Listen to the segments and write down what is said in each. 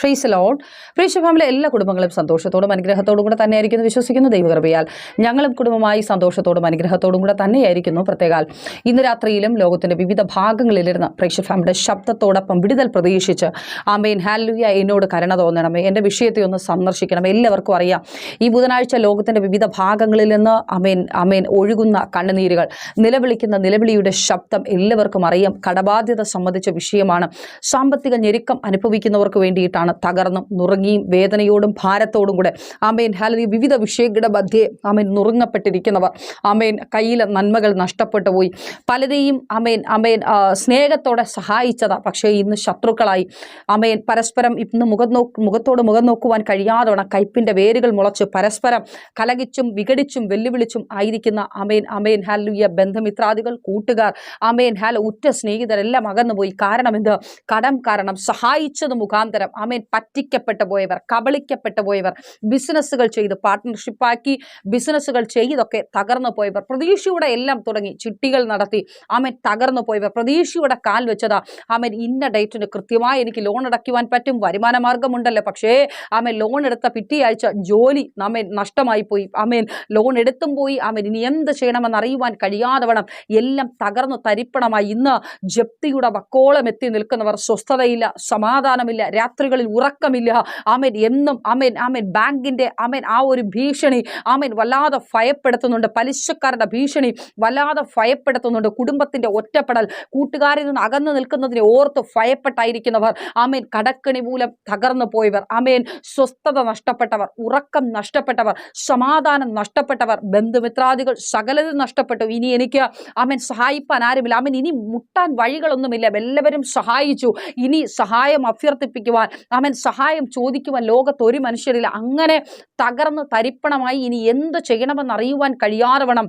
Freeze load ഫ്രീഷ ഫാമിലെ എല്ലാ കുടുംബങ്ങളും സന്തോഷത്തോടും അനുഗ്രഹത്തോടും കൂടെ തന്നെയായിരിക്കുന്നു വിശ്വസിക്കുന്നു ദൈവകൃപയാൽ. ഞങ്ങളും കുടുംബമായി സന്തോഷത്തോടും അനുഗ്രഹത്തോടും കൂടെ തന്നെയായിരിക്കുന്നു. പ്രത്യേകാൽ ഇന്ന് രാത്രിയിലും ലോകത്തിന്റെ വിവിധ ഭാഗങ്ങളിലിരുന്ന് പ്രേക്ഷ ഫാമിയുടെ ശബ്ദത്തോടൊപ്പം വിടുതൽ പ്രതീക്ഷിച്ച് ആമേൻ. ഹാലുയ എന്നോട് കരുണ തോന്നണമേ. എന്റെ വിഷയത്തെ ഒന്ന് സന്ദർശിക്കണം എല്ലാവർക്കും അറിയാം. ഈ ബുധനാഴ്ച ലോകത്തിന്റെ വിവിധ ഭാഗങ്ങളിൽ നിന്ന് അമേൻ അമേൻ ഒഴുകുന്ന കണ്ണുനീരുകൾ നിലവിളിക്കുന്ന നിലവിളിയുടെ ശബ്ദം എല്ലാവർക്കും അറിയാം. കടബാധ്യത സംബന്ധിച്ച വിഷയമാണ്. സാമ്പത്തിക ഞെരുക്കം അനുഭവിക്കുന്നവർക്ക് വേണ്ടിയിട്ടാണ് തകർന്നും നുറുങ്ങിയും വേദനയോടും ഭാരത്തോടും കൂടെ ആമേൻ. ഹാലി വിവിധ വിഷയങ്ങളുടെ മധ്യേ ആമേൻ നുറുങ്ങപ്പെട്ടിരിക്കുന്നവർ. ആമേൻ കയ്യിലെ നന്മകൾ നഷ്ടപ്പെട്ടു പോയി. പലരെയും അമേൻ അമേൻ സ്നേഹത്തോടെ സഹായിച്ചതാ. പക്ഷേ ഇന്ന് ശത്രുക്കളായി. അമേൻ പരസ്പരം ഇന്ന് മുഖം നോക്ക് മുഖത്തോട് മുഖം നോക്കുവാൻ കഴിയാതോണം കയ്പിന്റെ വേരുകൾ മുളച്ച് പരസ്പരം കലകിച്ചും വിഘടിച്ചും വെല്ലുവിളിച്ചും ആയിരിക്കുന്ന അമേൻ അമേൻ ഹാലുയ ബന്ധമിത്രാദികൾ കൂട്ടുകാർ അമേൻ ഹാല ഉറ്റ സ്നേഹിതരെല്ലാം അകന്നുപോയി. കാരണം എന്ത്? കടം കാരണം. സഹായിച്ചത് മുഖാന്തരം. അമേൻ പറ്റിക്കപ്പെട്ടു പോയവർ കബളിക്കപ്പെട്ടു പോയവർ ബിസിനസ്സുകൾ ചെയ്ത് പാർട്ട്ണർഷിപ്പാക്കി ബിസിനസ്സുകൾ ചെയ്തൊക്കെ തകർന്നു പോയവർ. പ്രതീക്ഷയുടെ എല്ലാം തുടങ്ങി. ചിട്ടികൾ നടത്തി. ആമൻ തകർന്നു പോയവർ. പ്രതീക്ഷയുടെ കാൽ വെച്ചതാ. ആമൻ ഇന്ന ഡേറ്റിന് കൃത്യമായി എനിക്ക് ലോൺ അടയ്ക്കുവാൻ പറ്റും. വരുമാന മാർഗമുണ്ടല്ലോ പക്ഷേ ആമൻ ലോൺ എടുത്ത പിറ്റേയാഴ്ച ജോലി നമ്മെ നഷ്ടമായി പോയി. ആമേൻ ലോൺ എടുത്തും പോയി. ആമൻ ഇനി എന്ത് ചെയ്യണമെന്ന് അറിയുവാൻ കഴിയാതെ വണ്ണം എല്ലാം തകർന്നു തരിപ്പണമായി. ഇന്ന് ജപ്തിയുടെ വക്കോളം എത്തി നിൽക്കുന്നവർ സ്വസ്ഥതയില്ല സമാധാനമില്ല. രാത്രികളിൽ ഉറക്കമില്ല. ആമേൻ. എന്നും ആമേൻ ആമേൻ. ബാങ്കിന്റെ ആമേൻ ആ ഒരു ഭീഷണി ആമേൻ വല്ലാതെ ഭയപ്പെടുത്തുന്നുണ്ട്. പലിശക്കാരുടെ ഭീഷണി വല്ലാതെ ഭയപ്പെടുത്തുന്നുണ്ട്. കുടുംബത്തിന്റെ ഒറ്റപ്പെടൽ കൂട്ടുകാരിൽ നിന്ന് അകന്നു നിൽക്കുന്നതിനെ ഓർത്ത് ഭയപ്പെട്ടായിരിക്കുന്നവർ ആമേൻ കടക്കണി മൂലം തകർന്നു പോയവർ ആമേൻ സ്വസ്ഥത നഷ്ടപ്പെട്ടവർ ഉറക്കം നഷ്ടപ്പെട്ടവർ സമാധാനം നഷ്ടപ്പെട്ടവർ ബന്ധുമിത്രാദികൾ സകലതും നഷ്ടപ്പെട്ടു. ഇനി എനിക്ക് ആമേൻ സഹായിപ്പാൻ ആരുമില്ല. ആമേൻ ഇനി മുട്ടാൻ വഴികളൊന്നുമില്ല. എല്ലാവരും സഹായിച്ചു. ഇനി സഹായം അഭ്യർത്ഥിപ്പിക്കുവാൻ ആമേൻ സഹായം ചോദിക്കുവാൻ ലോകത്ത് ഒരു മനുഷ്യരില്ല. അങ്ങനെ തകർന്ന് തരിപ്പണമായി ഇനി എന്ത് ചെയ്യണമെന്ന് അറിയുവാൻ കഴിയാതെ വണ്ണം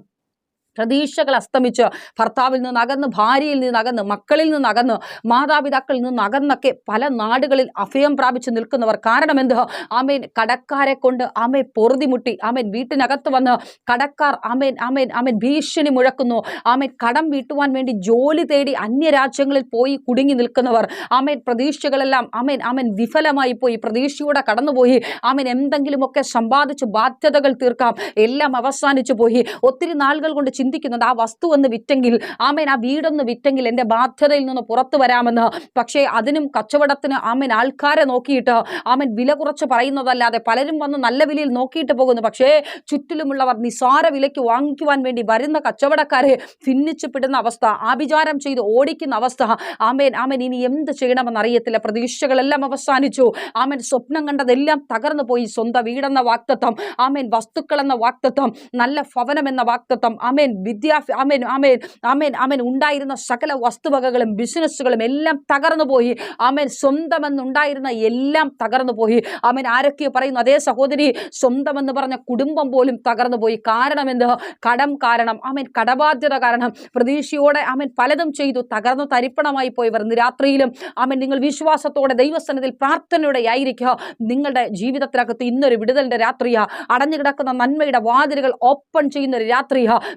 പ്രതീക്ഷകൾ അസ്തമിച്ച് ഭർത്താവിൽ നിന്ന് അകന്ന് ഭാര്യയിൽ നിന്ന് അകന്ന് മക്കളിൽ നിന്ന് അകന്ന് മാതാപിതാക്കളിൽ നിന്ന് അകന്നൊക്കെ പല നാടുകളിൽ അഭയം പ്രാപിച്ച് നിൽക്കുന്നവർ. കാരണം എന്ത്? ആമേൻ കടക്കാരെ കൊണ്ട് ആമേൻ പൊറുതിമുട്ടി ആമേൻ വീട്ടിനകത്ത് വന്ന് കടക്കാർ ആമേൻ ആമേൻ ആമേൻ ഭീഷണി മുഴക്കുന്നു. ആമേൻ കടം വീട്ടുവാൻ വേണ്ടി ജോലി തേടി അന്യരാജ്യങ്ങളിൽ പോയി കുടുങ്ങി നിൽക്കുന്നവർ. ആമേൻ പ്രതീക്ഷകളെല്ലാം ആമേൻ ആമേൻ വിഫലമായി പോയി പ്രതീക്ഷയോടെ കടന്നുപോയി. ആമേൻ എന്തെങ്കിലുമൊക്കെ സമ്പാദിച്ച് ബാധ്യതകൾ തീർക്കാം. എല്ലാം അവസാനിച്ചു പോയി. ഒത്തിരി നാളുകൾ കൊണ്ട് ചിന്തിക്കുന്നുണ്ട് ആ വസ്തു ഒന്ന് വിറ്റെങ്കിൽ ആമേൻ ആ വീടൊന്ന് വിറ്റെങ്കിൽ എന്റെ ബാധ്യതയിൽ നിന്ന് പുറത്തു വരാമെന്ന്. പക്ഷേ അതിനും കച്ചവടത്തിന് ആമേൻ ആൾക്കാരെ നോക്കിയിട്ട് ആമേൻ വില കുറച്ച് പറയുന്നതല്ലാതെ പലരും വന്ന് നല്ല വിലയിൽ നോക്കിയിട്ട് പോകുന്നു. പക്ഷേ ചുറ്റിലുമുള്ളവർ നിസാര വിലയ്ക്ക് വാങ്ങിക്കുവാൻ വേണ്ടി വരുന്ന കച്ചവടക്കാരെ ഭിന്നിച്ചപ്പെടുന്ന അവസ്ഥ ആഭിചാരം ചെയ്ത് ഓടിക്കുന്ന അവസ്ഥ. ആമേൻ ആമേൻ ഇനി എന്ത് ചെയ്യണമെന്ന് അറിയത്തില്ല. പ്രതീക്ഷകളെല്ലാം അവസാനിച്ചു. ആമേൻ സ്വപ്നം കണ്ടതെല്ലാം തകർന്നു പോയി. സ്വന്തം വീടെന്ന വാക്തത്വം ആമേൻ വസ്തുക്കളെന്ന വാക്തത്വം നല്ല ഭവനം എന്ന വാക്തത്വം ആമേൻ വിദ്യാഭ്യാ ആമേൻ ആമേൻ ആമേൻ ആമേൻ. ഉണ്ടായിരുന്ന സകല വസ്തുവകകളും ബിസിനസ്സുകളും എല്ലാം തകർന്നു പോയി. ആമേൻ സ്വന്തമെന്നുണ്ടായിരുന്ന എല്ലാം തകർന്നു പോയി. ആമേൻ ആരൊക്കെ പറയുന്നു അതേ സഹോദരി സ്വന്തമെന്ന് പറഞ്ഞ കുടുംബം പോലും തകർന്നു പോയി. കാരണം എന്ത്? കടം കാരണം. ആമേൻ കടബാധ്യത കാരണം. പ്രതീക്ഷയോടെ ആമേൻ പലതും ചെയ്തു. തകർന്നു തരിപ്പണമായി പോയവർ രാത്രിയിലും. ആമേൻ നിങ്ങൾ വിശ്വാസത്തോടെ ദൈവസ്ഥാനത്തിൽ പ്രാർത്ഥനയോടെ ആയിരിക്കുക നിങ്ങളുടെ ജീവിതത്തിനകത്ത് ഇന്നൊരു വിടുതലിന്റെ രാത്രിയാ. അടഞ്ഞു കിടക്കുന്ന നന്മയുടെ വാതിലുകൾ ഓപ്പൺ ചെയ്യുന്ന ഒരു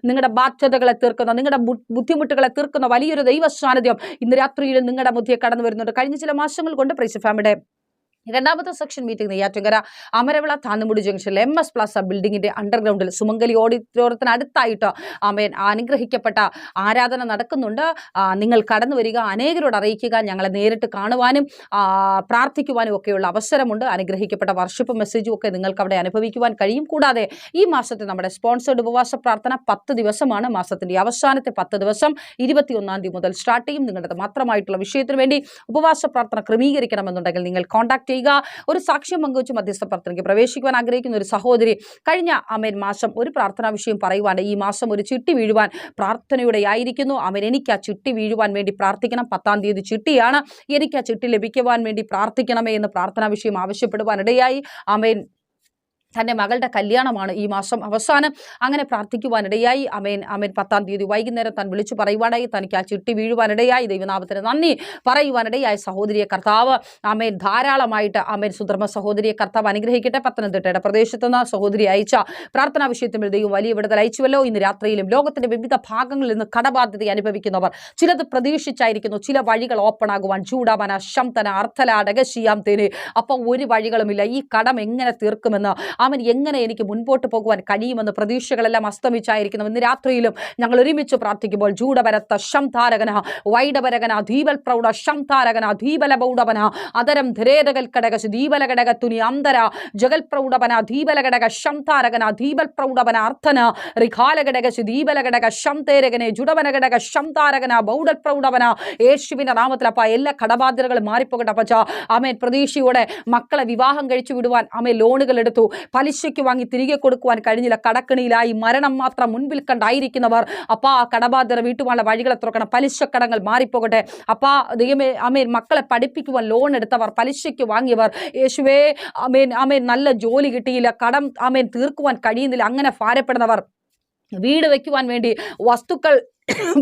നിങ്ങളുടെ ബാധ്യതകളെ തീർക്കുന്ന നിങ്ങളുടെ ബുദ്ധിമുട്ടുകളെ തീർക്കുന്ന വലിയൊരു ദൈവ സാന്നിധ്യം ഇന്ന് രാത്രിയിൽ നിങ്ങളുടെ മധ്യേ കടന്നു വരുന്നുണ്ട് കഴിഞ്ഞ ചില മാസങ്ങൾ കൊണ്ട് പ്രൈസ് ഫാമിയുടെ രണ്ടാമത്തെ സെക്ഷൻ മീറ്റിംഗ് നെയ്യാറ്റുകര അമരവിള താന്നുമുടി ജംഗ്ഷനിൽ എം എസ് പ്ലാസ ബിൽഡിങ്ങിന്റെ അണ്ടർഗ്രൗണ്ടിൽ സുമംഗലി ഓഡിറ്റോറിയത്തിന് അടുത്തായിട്ട് ആമേൻ അനുഗ്രഹിക്കപ്പെട്ട ആരാധന നടക്കുന്നുണ്ട്. നിങ്ങൾ കടന്നു വരിക അനേകരോട് അറിയിക്കുക ഞങ്ങളെ നേരിട്ട് കാണുവാനും പ്രാർത്ഥിക്കുവാനും ഒക്കെയുള്ള അവസരമുണ്ട്. അനുഗ്രഹിക്കപ്പെട്ട വർഷിപ്പ് മെസ്സേജും ഒക്കെ നിങ്ങൾക്ക് അവിടെ അനുഭവിക്കുവാൻ കഴിയും. കൂടാതെ ഈ മാസത്തെ നമ്മുടെ സ്പോൺസേഡ് ഉപവാസ പ്രാർത്ഥന പത്ത് ദിവസമാണ്. മാസത്തിന്റെ അവസാനത്തെ പത്ത് ദിവസം ഇരുപത്തിയൊന്നാം തീയതി മുതൽ സ്റ്റാർട്ട് ചെയ്യും. നിങ്ങളുടെ മാത്രമായിട്ടുള്ള വിഷയത്തിന് വേണ്ടി ഉപവാസ പ്രാർത്ഥന ക്രമീകരിക്കണമെന്നുണ്ടെങ്കിൽ നിങ്ങൾ കോൺടാക്ട് ചെയ്യുക. ഒരു സാക്ഷ്യം പങ്കുവച്ച് മധ്യസ്ഥ പ്രാർത്ഥനയ്ക്ക് പ്രവേശിക്കുവാൻ ആഗ്രഹിക്കുന്ന ഒരു സഹോദരി കഴിഞ്ഞ അമേൻ മാസം ഒരു പ്രാർത്ഥനാ വിഷയം പറയുവാൻ ഈ മാസം ഒരു ചിട്ടി വീഴുവാൻ പ്രാർത്ഥനയുടെ ആയിരിക്കുന്നു അവൻ എനിക്ക് ആ ചിട്ടി വീഴുവാൻ വേണ്ടി പ്രാർത്ഥിക്കണം. പത്താം തീയതി ചിട്ടിയാണ്. എനിക്ക് ആ ചിട്ടി ലഭിക്കുവാൻ വേണ്ടി പ്രാർത്ഥിക്കണമേ എന്ന് പ്രാർത്ഥനാ വിഷയം ആവശ്യപ്പെടുവാനിടയായി. അമേൻ തന്റെ മകളുടെ കല്യാണമാണ് ഈ മാസം അവസാനം. അങ്ങനെ പ്രാർത്ഥിക്കുവാനിടയായി. അമേൻ അമേൻ. പത്താം തീയതി വൈകുന്നേരം താൻ വിളിച്ചു പറയുവാനായി. തനിക്ക് ആ ചിട്ടി വീഴുവാനിടയായി. ദൈവനാമത്തിന് നന്ദി പറയുവാനിടയായി. സഹോദരിയെ കർത്താവ് അമേൻ. ധാരാളമായിട്ട് അമേൻ സുധർമ്മ സഹോദരിയെ കർത്താവ് അനുഗ്രഹിക്കട്ടെ. പത്തനംതിട്ടയുടെ പ്രദേശത്ത് നിന്ന് സഹോദരി അയച്ച പ്രാർത്ഥനാ വിഷയത്തിൽ ദൈവം വലിയ വിടുതൽ അയച്ചുവല്ലോ. ഇന്ന് രാത്രിയിലും ലോകത്തിന്റെ വിവിധ ഭാഗങ്ങളിൽ നിന്ന് കടബാധ്യത അനുഭവിക്കുന്നവർ ചിലത് പ്രതീക്ഷിച്ചായിരിക്കുന്നു. ചില വഴികൾ ഓപ്പൺ ആകുവാൻ ചൂടാവന ശംതന അർത്ഥല അടകശിയാം തേന്. അപ്പം ഒരു വഴികളുമില്ല. ഈ കടം എങ്ങനെ തീർക്കുമെന്ന് അവൻ എങ്ങനെ എനിക്ക് മുൻപോട്ട് പോകുവാൻ കഴിയുമെന്ന് പ്രതീക്ഷകളെല്ലാം അസ്തമിച്ചായിരിക്കുന്നു. ഇന്ന് രാത്രിയിലും ഞങ്ങൾ ഒരുമിച്ച് പ്രാർത്ഥിക്കുമ്പോൾ ജൂഡപരത്ത ശംതാരകന വൈഡപരകന ധീപൽ പ്രൗഢ ശംതാരകന ധീപല ബൗഡവന അതരം ധരേതകൽ കടക ദീപല ഘടക തുനി അന്തര ജഗൽ പ്രൗഢവന ധീപല ഘടക ശംതാരകന ധീപൽ പ്രൗഢവന അർത്ഥന റിഖാല ഘടകശ് ദീപല ഘടക ശംതേരകനെ ജുഡവന ഘടക ശംതാരകന ബൗഡൽ യേശുവിന്റെ നാമത്തിൽ അപ്പ എല്ലാ കടബാധ്യതകളും മാറിപ്പോകട്ടെ അപ്പച്ച. ആമേൻ. പ്രതീക്ഷയോടെ മക്കളെ വിവാഹം കഴിച്ചു വിടുവാൻ അമേ ലോണുകൾ എടുത്തു പലിശയ്ക്ക് വാങ്ങി തിരികെ കൊടുക്കുവാൻ കഴിഞ്ഞില്ല. ഈ മരണം മാത്രം മുൻപിൽ കണ്ടായിരിക്കുന്നവർ അപ്പാ കടബാധ്യത വീട്ടുവാനുള്ള വഴികളെ തുറക്കണം. പലിശക്കടങ്ങൾ മാറിപ്പോകട്ടെ. അപ്പാ ദൈവമേ അമേൻ മക്കളെ പഠിപ്പിക്കുവാൻ ലോൺ എടുത്തവർ പലിശയ്ക്ക് വാങ്ങിയവർ യേശുവേ അമേൻ അമേൻ നല്ല ജോലി കിട്ടിയില്ല. കടം അമേൻ തീർക്കുവാൻ കഴിയുന്നില്ല. അങ്ങനെ ഭാരപ്പെടുന്നവർ വീട് വയ്ക്കുവാൻ വേണ്ടി വസ്തുക്കൾ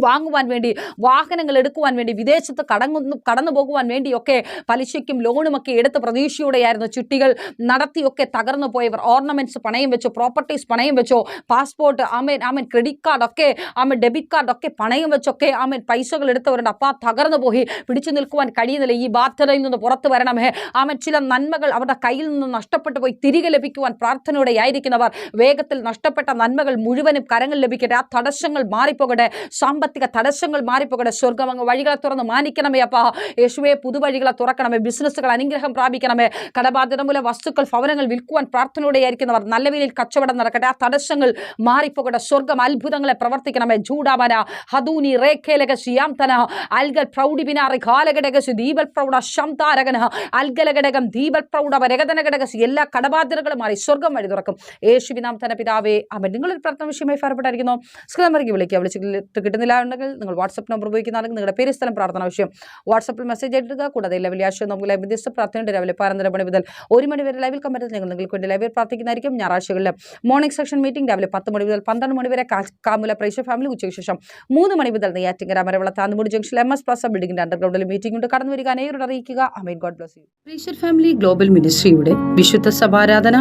വാങ്ങുവാൻ വേണ്ടി വാഹനങ്ങൾ എടുക്കുവാൻ വേണ്ടി വിദേശത്ത് കടങ്ങുന്നു കടന്നു പോകുവാൻ വേണ്ടിയൊക്കെ പലിശയ്ക്കും ലോണുമൊക്കെ എടുത്ത് പ്രതീക്ഷയോടെയായിരുന്നു ചുട്ടികൾ നടത്തിയൊക്കെ തകർന്നു പോയവർ. ഓർണമെന്റ്സ് പണയം വെച്ചോ പ്രോപ്പർട്ടീസ് പണയം വെച്ചോ പാസ്പോർട്ട് ആമേൻ ആമേൻ ക്രെഡിറ്റ് കാർഡൊക്കെ ആമേൻ ഡെബിറ്റ് കാർഡൊക്കെ പണയം വെച്ചൊക്കെ ആമേൻ പൈസകൾ എടുത്തവരുണ്ട് അപ്പം തകർന്നു പോയി. പിടിച്ചു നിൽക്കുവാൻ കഴിയുന്നില്ല. ഈ ബാധ്യതയിൽ നിന്ന് പുറത്തു വരണമേ. ആമേൻ ചില നന്മകൾ അവരുടെ കയ്യിൽ നിന്ന് നഷ്ടപ്പെട്ടു പോയി. തിരികെ ലഭിക്കുവാൻ പ്രാർത്ഥനയോടെ ആയിരിക്കുന്നവർ വേഗത്തിൽ നഷ്ടപ്പെട്ട നന്മകൾ മുഴുവനും കരങ്ങൾ ലഭിക്കട്ടെ. ആ തടസ്സങ്ങൾ മാറിപ്പോകട്ടെ. സാമ്പത്തിക തടസ്സങ്ങൾ മാറിപ്പോകട്ടെ. സ്വർഗം അങ്ങ് വഴികളെ തുറന്ന് മാനിക്കണമേ അപ്പാ. യേശുവെ പുതുവഴികളെ തുറക്കണമേ. ബിസിനസ്സുകൾ അനുഗ്രഹം പ്രാപിക്കണമേ. കടബാധ്യത മൂലം വസ്തുക്കൾ ഭവനങ്ങൾ വിൽക്കുവാൻ പ്രാർത്ഥനയോടെയായിരിക്കുന്നവർ നല്ല വിലയിൽ കച്ചവടം നടക്കട്ടെ. ആ തടസ്സങ്ങൾ മാറിപ്പോകട്ടെ. സ്വർഗം അത്ഭുതങ്ങളെ പ്രവർത്തിക്കണമേ. ജൂഡാമന ഹദൂനി റേഖേലക ശിയാംതന അൽഗൽ പ്രൗഢിബിനാറി കാലഘടകസ് ദീപൽ പ്രൗഢ ശംതാരകന അൽഗലഘടകം ദീപൽ പ്രൗഢ വരകതനഘടകസ് എല്ലാ കടബാധ്യതകളും മാറി സ്വർഗം വഴി തുറക്കും. യേശുവിനാം തന പിതാവേ. അവൻ നിങ്ങളൊരു പ്രാർത്ഥന വിഷയമായി ഫലപ്പെട്ടായിരിക്കുന്നു. സ്ക്രീൻ വിളിക്കുക. വിളിച്ച് കിട്ടുന്നില്ല ഉണ്ടെങ്കിൽ നിങ്ങൾ വാട്സപ്പ് നമ്പർ ഉപയോഗിക്കുന്നതാണെങ്കിൽ നിങ്ങളുടെ പേര് സ്ഥലം പ്രാർത്ഥന വിഷയം വാട്സപ്പിൽ മെസ്സേജ് ഇടുക കൂടാതെ എല്ലാ വെള്ളിയാഴ്ച നമുക്ക് ലൈവ് ദിവസം പ്രാർത്ഥനയുണ്ട്. രാവിലെ പതിനൊന്നര മണി മുതൽ ഒരു മണി വരെ ലൈവിൽ കമ്പനി നിങ്ങൾ നിങ്ങൾക്ക് വേണ്ടി ലൈവിൽ പ്രാർത്ഥിക്കുന്നതായിരിക്കും. ഞായറാഴ്ചകളിൽ മോർണിംഗ് സെക്ഷൻ മീറ്റിംഗ് രാവിലെ പത്ത് മണി മുതൽ പന്ത്രണ്ട് മണി വരെ കാമുല പ്രേക്ഷ ഫാമിലി ഉച്ചയ്ക്ക് ശേഷം മൂന്ന് മണി മുതൽ Neyyattinkara Maravila Thannumudi junction M S plus ബിൽഡിംഗിന്റെ അണ്ടർഗ്രൗണ്ടിൽ മീറ്റിംഗ് ഉണ്ട്. കടന്നു വരിക. അനേകരോട് അറിയിക്കുക. അമീൻ God bless you pressure family global മിനിസ്ട്രിയുടെ വിശുദ്ധ സഭാരാധന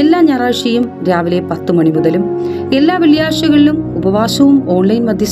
എല്ലാ ഞായറാഴ്ചയും രാവിലെ പത്ത് മണി മുതലും എല്ലാ വെള്ളിയാഴ്ചകളിലും ഉപവാസവും ഓൺലൈൻ മധ്യസ്ഥ